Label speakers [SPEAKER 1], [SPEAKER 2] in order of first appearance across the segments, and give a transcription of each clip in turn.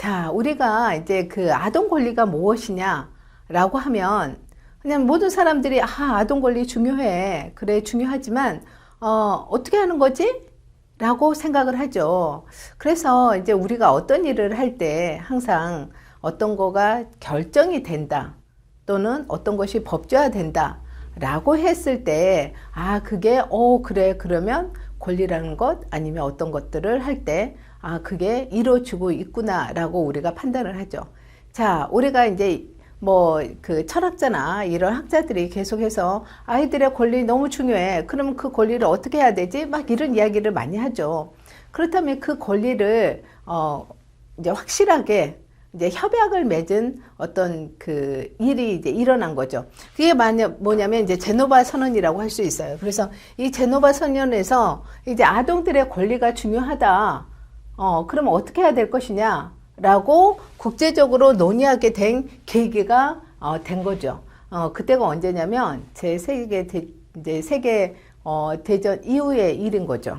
[SPEAKER 1] 자, 우리가 이제 그 아동 권리가 무엇이냐라고 하면 그냥 모든 사람들이 아, 아동 권리 중요해. 그래, 중요하지만 어, 어떻게 하는 거지? 라고 생각을 하죠. 그래서 이제 우리가 어떤 일을 할 때 항상 어떤 거가 결정이 된다. 또는 어떤 것이 법제화 된다. 라고 했을 때, 아, 그게, 어, 그래. 그러면 권리라는 것 아니면 어떤 것들을 할 때, 아, 그게 이루어지고 있구나. 라고 우리가 판단을 하죠. 자, 우리가 이제 뭐 그 철학자나 이런 학자들이 계속해서 아이들의 권리 너무 중요해. 그러면 그 권리를 어떻게 해야 되지? 막 이런 이야기를 많이 하죠. 그렇다면 그 권리를 어 이제 확실하게 이제 협약을 맺은 어떤 그 일이 이제 일어난 거죠. 그게 뭐냐면 이제 제노바 선언이라고 할 수 있어요. 그래서 이 제노바 선언에서 이제 아동들의 권리가 중요하다. 어, 그러면 어떻게 해야 될 것이냐? 라고 국제적으로 논의하게 된 계기가 어, 된 거죠. 어, 그때가 언제냐면 제 세계 대, 이제 세계 어, 대전 이후의 일인 거죠.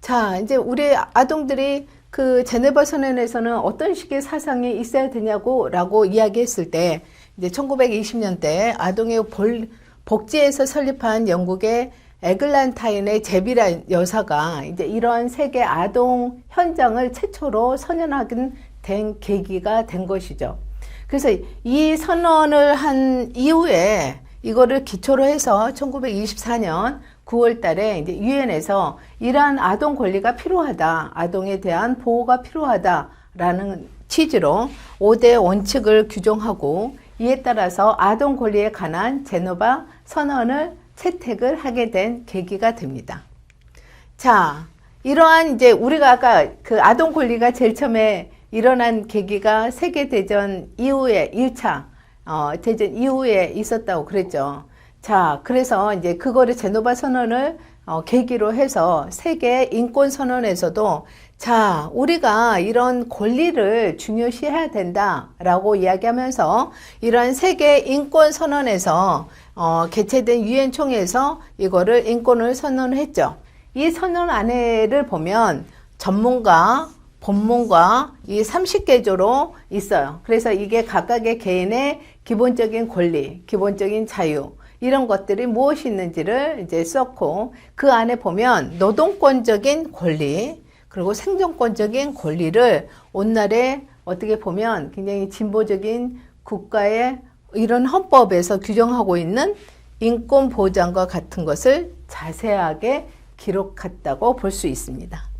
[SPEAKER 1] 자, 이제 우리 아동들이 그 제네바 선언에서는 어떤 식의 사상이 있어야 되냐고라고 이야기했을 때 이제 1920년대 아동의 볼, 복지에서 설립한 영국의 에글란타인의 제비란 여사가 이제 이러한 세계 아동 현장을 최초로 선언하게 된 계기가 된 것이죠. 그래서 이 선언을 한 이후에 이거를 기초로 해서 1924년 9월 달에 이제 유엔에서 이러한 아동 권리가 필요하다. 아동에 대한 보호가 필요하다라는 취지로 5대 원칙을 규정하고 이에 따라서 아동 권리에 관한 제노바 선언을 채택을 하게 된 계기가 됩니다. 자, 이러한 이제 우리가 아까 그 아동 권리가 제일 처음에 일어난 계기가 세계대전 이후에 1차 어, 대전 이후에 있었다고 그랬죠. 자, 그래서 이제 그거를 제노바 선언을 어, 계기로 해서 세계 인권 선언에서도 자, 우리가 이런 권리를 중요시해야 된다라고 이야기하면서 이러한 세계 인권 선언에서 어, 개최된 유엔 총회에서 이거를 인권을 선언했죠. 이 선언 안에를 보면 전문가, 본문과 이 30개조로 있어요. 그래서 이게 각각의 개인의 기본적인 권리, 기본적인 자유, 이런 것들이 무엇이 있는지를 이제 썼고, 그 안에 보면 노동권적인 권리, 그리고 생존권적인 권리를 오늘날에 어떻게 보면 굉장히 진보적인 국가의 이런 헌법에서 규정하고 있는 인권 보장과 같은 것을 자세하게 기록했다고 볼 수 있습니다.